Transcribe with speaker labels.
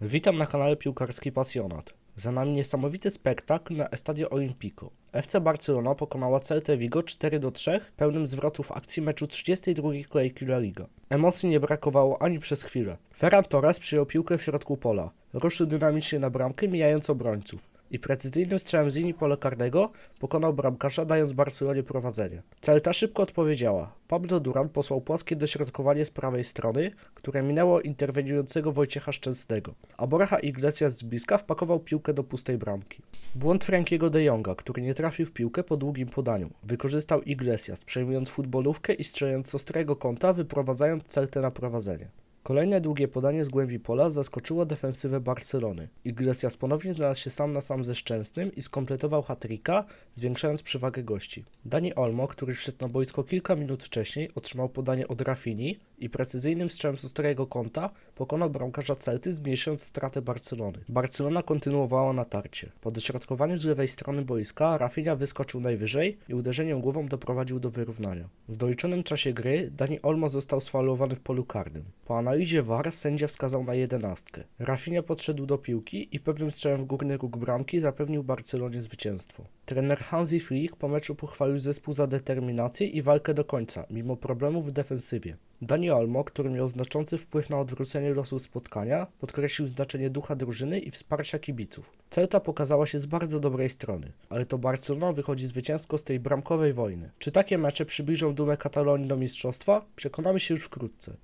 Speaker 1: Witam na kanale Piłkarski Pasjonat. Za nami niesamowity spektakl na Estadio Olimpico. FC Barcelona pokonała Celtę Vigo 4 do 3 pełnym zwrotów akcji meczu 32 kolejki La Liga. Emocji nie brakowało ani przez chwilę. Ferran Torres przyjął piłkę w środku pola. Ruszył dynamicznie na bramkę, mijając obrońców. I precyzyjnym strzałem z linii pola karnego pokonał bramkarza, dając Barcelonie prowadzenie. Celta szybko odpowiedziała. Pablo Duran posłał płaskie dośrodkowanie z prawej strony, które minęło interweniującego Wojciecha Szczęsnego, a Borja Iglesias z bliska wpakował piłkę do pustej bramki. Błąd Frankiego de Jonga, który nie trafił w piłkę po długim podaniu, wykorzystał Iglesias, przejmując futbolówkę i strzelając z ostrego kąta, wyprowadzając Celtę na prowadzenie. Kolejne długie podanie z głębi pola zaskoczyło defensywę Barcelony. Iglesias ponownie znalazł się sam na sam ze Szczęsnym i skompletował hat-tricka, zwiększając przewagę gości. Dani Olmo, który wszedł na boisko kilka minut wcześniej, otrzymał podanie od Rafini i precyzyjnym strzałem z ostrego kąta pokonał bramkarza Celty, zmniejszając stratę Barcelony. Barcelona kontynuowała natarcie. Po dośrodkowaniu z lewej strony boiska Rafinha wyskoczył najwyżej i uderzeniem głową doprowadził do wyrównania. W doliczonym czasie gry Dani Olmo został sfaulowany w polu karnym. Po analizie VAR sędzia wskazał na jedenastkę. Rafinha podszedł do piłki i pewnym strzałem w górny róg bramki zapewnił Barcelonie zwycięstwo. Trener Hansi Flick po meczu pochwalił zespół za determinację i walkę do końca, mimo problemów w defensywie. Dani Olmo, który miał znaczący wpływ na odwrócenie losu spotkania, podkreślił znaczenie ducha drużyny i wsparcia kibiców. Celta pokazała się z bardzo dobrej strony, ale to Barcelona wychodzi zwycięsko z tej bramkowej wojny. Czy takie mecze przybliżą dumę Katalonii do mistrzostwa? Przekonamy się już wkrótce.